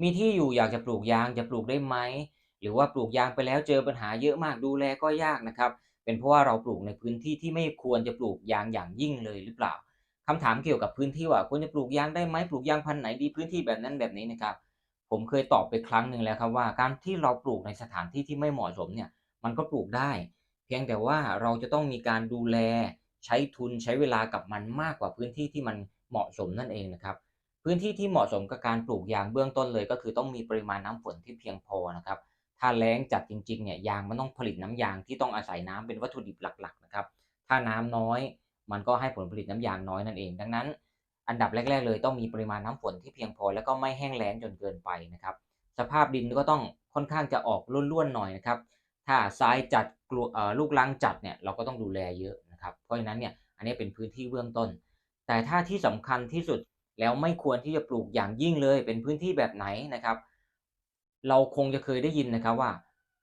มีที่อยู่อยากจะปลูกยางจะปลูกได้ไหมหรือว่าปลูกยางไปแล้วเจอปัญหาเยอะมากดูแลก็ยากนะครับ เป็นเพราะว่าเราปลูกในพื้นที่ที่ไม่ควรจะปลูกยางอย่างยิ่งเลยหรือเปล่าคำถามเกี่ยวกับพื้นที่ว่าควรจะปลูกยางได้ไหมปลูกยางพันธุ์ไหนดีพื้นที่แบบนั้นแบบนี้นะครับ ผมเคยตอบไปครั้งหนึ่งแล้วครับว่า การที่เราปลูกในสถานที่ที่ไม่เหมาะสมเนี่ยมันก็ปลูกได้ เพียงแต่ว่าเราจะต้องมีการดูแลใช้ทุนใช้เวลากับมันมากกว่าพื้นที่ที่มันเหมาะสมนั่นเองนะครับ พื้นที่ที่เหมาะสมกับการปลูกยางเบื้องต้นเลยก็คือต้องมีปริมาณน้ำฝนที่เพียงพอนะครับ ถ้าแล้งจัดจริงๆเนี่ยยางมันต้องผลิตน้ำยางที่ต้องอาศัยน้ำเป็นวัตถุดิบหลักๆนะครับ ถ้าน้ำน้อยมันก็ให้ผลผลิตน้ำยางน้อยนั่นเอง ดังนั้น อันดับแรก ๆ เลยต้องมีปริมาณน้ำฝนที่เพียงพอ แล้วก็ไม่แห้งแล้งจนเกินไปนะครับ สภาพดินก็ต้องค่อนข้างจะออกร่วนๆหน่อยนะครับ ถ้าทรายจัดลูกรังจัดเนี่ยเราก็ต้องดูแลเยอะนะครับ เพราะฉะนั้นเนี่ยอันนี้เป็นพื้นที่เบื้องต้น แต่ถ้าที่สำคัญที่สุด แล้วไม่ควรที่จะปลูกอย่างยิ่งเลย เป็นพื้นที่แบบไหนนะครับ เราคงจะเคยได้ยินนะครับว่า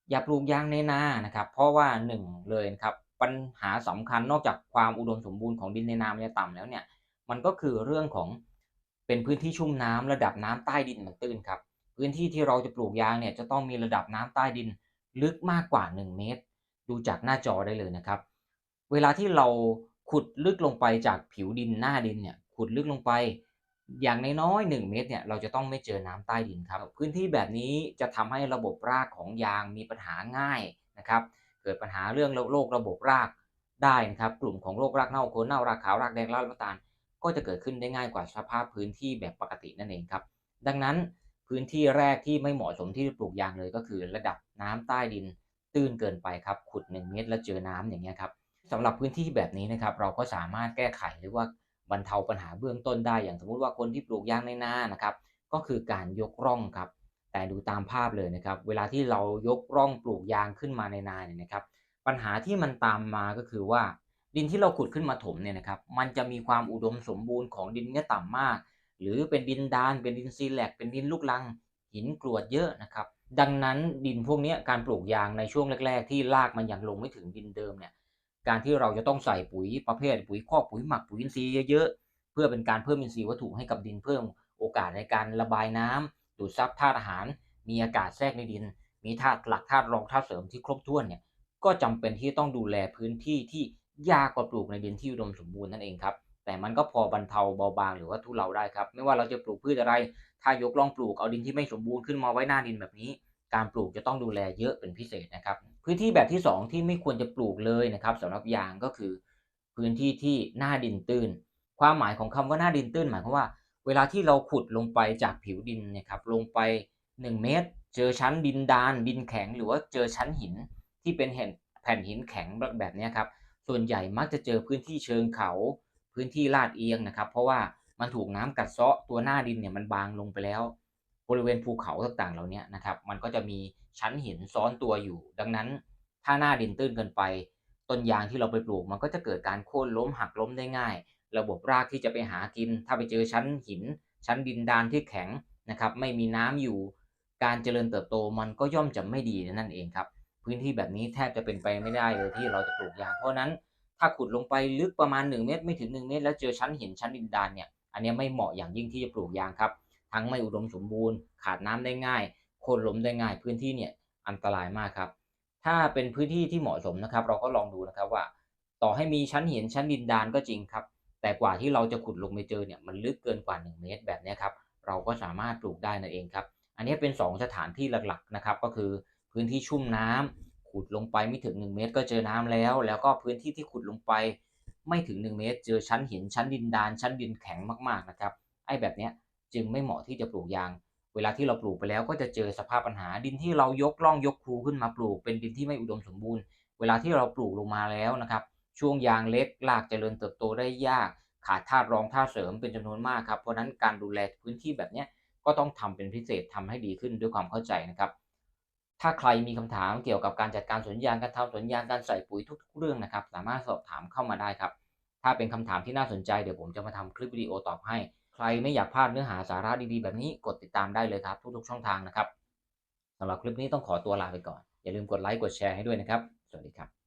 อย่าปลูกยางในนานะครับ เพราะว่าหนึ่งเลยนะครับปัญหาสำคัญนอกจากความอุดมสมบูรณ์ของดินในนามันจะต่ำแล้วเนี่ย มันก็คือเรื่องของเป็นพื้นที่ชุ่มน้ำระดับน้ำใต้ดินมันตื้นครับ พื้นที่ที่เราจะปลูกยางเนี่ยจะต้องมีระดับน้ำใต้ดินลึกมากกว่า 1 เมตร ดูจากหน้าจอได้เลยนะครับ เวลาที่เราขุดลึกลงไปจากผิวดินหน้าดินเนี่ยขุดลึกลงไป อย่างในน้อย1เมตรเนี่ยเราจะต้องไม่เจอน้ำใต้ดินครับ พื้นที่แบบนี้จะทำให้ระบบรากของยางมีปัญหาง่ายนะครับเกิดปัญหาเรื่องโรคระบบรากได้นะครับ กลุ่มของโรครากเน่าโคนเน่ารากขาวรากแดงรากน้ำตาล ก็จะเกิดขึ้นได้ง่ายกว่าสภาพพื้นที่แบบปกตินั่นเองครับ ดังนั้นพื้นที่แรกที่ไม่เหมาะสมที่จะปลูกยางเลยก็คือ ระดับน้ำใต้ดินตื้นเกินไปครับขุด 1 เมตรแล้วเจอน้ำอย่างเงี้ยครับสำหรับพื้นที่แบบนี้นะครับเราก็สามารถแก้ไขหรือว่า บรรเทาปัญหาเบื้องต้นได้ อย่างสมมุติว่าคนที่ปลูกยางในนานะครับ ก็คือการยกร่องครับ แต่ดูตามภาพเลยนะครับ เวลาที่เรายกร่องปลูกยางขึ้นมาในนาเนี่ยนะครับ ปัญหาที่มันตามมาก็คือว่า ดินที่เราขุดขึ้นมาถมเนี่ยนะครับ มันจะมีความอุดมสมบูรณ์ของดินเนี่ยต่ำมาก หรือเป็นดินดาน เป็นดินซีแลก เป็นดินลูกรัง หินกรวดเยอะนะครับ ดังนั้นดินพวกนี้การปลูกยางในช่วงแรก ๆ ที่รากมันยังลงไม่ถึงดินเดิมเนี่ย การที่เราจะต้องใส่ปุ๋ยประเภทปุ๋ยคอกปุ๋ยหมักปุ๋ยอินทรีย์เยอะๆเพื่อเป็นการเพิ่มอินทรีย์วัตถุให้กับดินเพิ่มโอกาสในการระบายน้ำดูดซับธาตุอาหาร มีอากาศแทรกในดิน มีธาตุหลักธาตุรองธาตุเสริมที่ครบถ้วนเนี่ยก็จำเป็นที่ต้องดูแลพื้นที่ที่ยากกว่าปลูกในดินที่อุดมสมบูรณ์นั่นเองครับแต่มันก็พอบรรเทาเบาบางหรือว่าทุเลาได้ครับ ไม่ว่าเราจะปลูกพืชอะไร ถ้ายกล่องปลูกเอาดินที่ไม่สมบูรณ์ขึ้นมาไว้หน้าดินแบบนี้ การปลูกจะต้องดูแลเยอะเป็นพิเศษนะครับ พื้นที่แบบที่ 2 ที่ไม่ควรจะปลูกเลยนะครับสำหรับยางก็คือ พื้นที่ที่หน้าดินตื้น ความหมายของคำว่าหน้าดินตื้น หมายความว่า เวลาที่เราขุดลงไปจากผิวดินนี่ยครับลงไป 1 เมตร เจอชั้นดินดาน ดินแข็ง หรือว่าเจอชั้นหินที่เป็นแผ่นหินแข็งแบบนี้ครับส่วนใหญ่มักจะเจอพื้นที่เชิงเขา พื้นที่ลาดเอียงนะครับ เพราะว่ามันถูกน้ำกัดเซาะตัวหน้าดินเนี่ยมันบางลงไปแล้ว บริเวณภูเขาต่างๆ เหล่านี้นะครับ มันก็จะมีชั้นหินซ้อนตัวอยู่ ดังนั้นถ้าหน้าดินตื้นเกินไป ต้นยางที่เราไปปลูก มันก็จะเกิดการโค่นล้มหักล้มได้ง่าย ระบบรากที่จะไปหากิน ถ้าไปเจอชั้นหิน ชั้นดินดานที่แข็งนะครับ ไม่มีน้ำอยู่ การเจริญเติบโตมันก็ย่อมจะไม่ดีนั่นเองครับ พื้นที่แบบนี้แทบจะเป็นไปไม่ได้เลยที่เราจะปลูกยาง เพราะนั้นถ้าขุดลงไปลึกประมาณ 1 เมตร ไม่ถึง 1 เมตร แล้วเจอชั้นหินชั้นดินดานเนี่ย อันนี้ไม่เหมาะอย่างยิ่งที่จะปลูกยางครับ ทั้งไม่อุดมสมบูรณ์ ขาดน้ำได้ง่ายโค่นล้มได้ง่าย พื้นที่เนี่ยอันตรายมากครับ ถ้าเป็นพื้นที่ที่เหมาะสมนะครับ เราก็ลองดูนะครับว่า ต่อให้มีชั้นหินชั้นดินดานก็จริงครับ แต่กว่าที่เราจะขุดลงไปเจอเนี่ยมันลึกเกินกว่า 1 เมตรแบบนี้ครับ เราก็สามารถปลูกได้นั่นเองครับ อันนี้เป็น 2 สถานที่หลักๆนะครับ ก็คือพื้นที่ชุ่มน้ำขุดลงไปไม่ถึง 1 เมตร ก็เจอน้ำแล้ว แล้วก็พื้นที่ที่ขุดลงไป ไม่ถึง 1 เมตร เจอชั้นหินชั้นดินดาน ชั้นดินแข็งมากๆนะครับไอ้แบบเนี้ย จึงไม่เหมาะที่จะปลูกยาง เวลาที่เราปลูกไปแล้วก็จะเจอสภาพปัญหาดินที่เรายกล่องยกครูขึ้นมาปลูก เป็นดินที่ไม่อุดมสมบูรณ์ เวลาที่เราปลูกลงมาแล้วนะครับ ช่วงยางเล็กรากเจริญเติบโตได้ยาก ขาดธาตุรองธาตุเสริมเป็นจำนวนมากครับเพราะนั้นการดูแลพื้นที่แบบนี้ก็ต้องทำเป็นพิเศษทำให้ดีขึ้นด้วยความเข้าใจนะครับถ้าใครมีคำถามเกี่ยวกับการจัดการสวนยางการทำสวนยางการใส่ปุ๋ยทุกๆเรื่องนะครับ สามารถสอบถามเข้ามาได้ครับ ถ้าเป็นคำถามที่น่าสนใจเดี๋ยวผมจะมาทำคลิปวิดีโอตอบให้ ใครไม่อยากพลาดเนื้อหาสาระดีๆ แบบนี้กดติดตามได้เลยครับ ทุกๆช่องทางนะครับสำหรับคลิปนี้ต้องขอตัวลาไปก่อน อย่าลืมกดไลค์กดแชร์ให้ด้วยนะครับ สวัสดีครับ